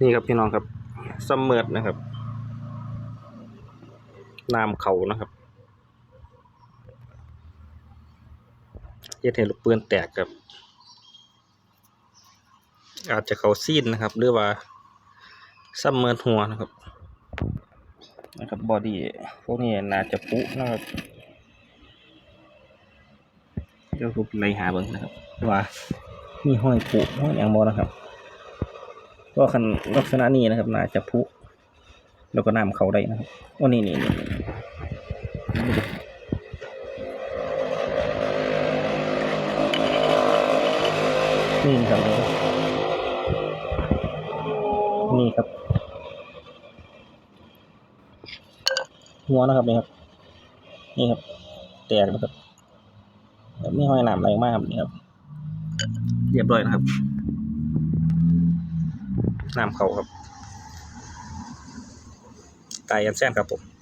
นี่ครับพี่น้องครับซัมเมอร์นะครับน้ำเขานะครับเฮ็ดให้ลูกปืนแตกครับ อาจจะเขาซีนนะครับ หรือว่าซัมเมอร์หัวนะครับ นะครับบอดี้พวกนี้น่าจะปุนะครับเดี๋ยวผมไล่หาเบิ่งนะครับว่ามีห้อยปุห้อยอย่างบอนะครับ ก็คันลักษณะนี้นะครับน่าจะพุแล้วก็น้ำเขาได้นะครับโอ้นี่นี่นี่นี่ครับ นี่ครับ หัวนะครับนี่ครับ นี่ครับ แตกนะครับแบบนี่ห้อยหนามแรมากครับนี่ครับ เรียบร้อยนะครับ น้ำเขาครับตายยันแซนครับผม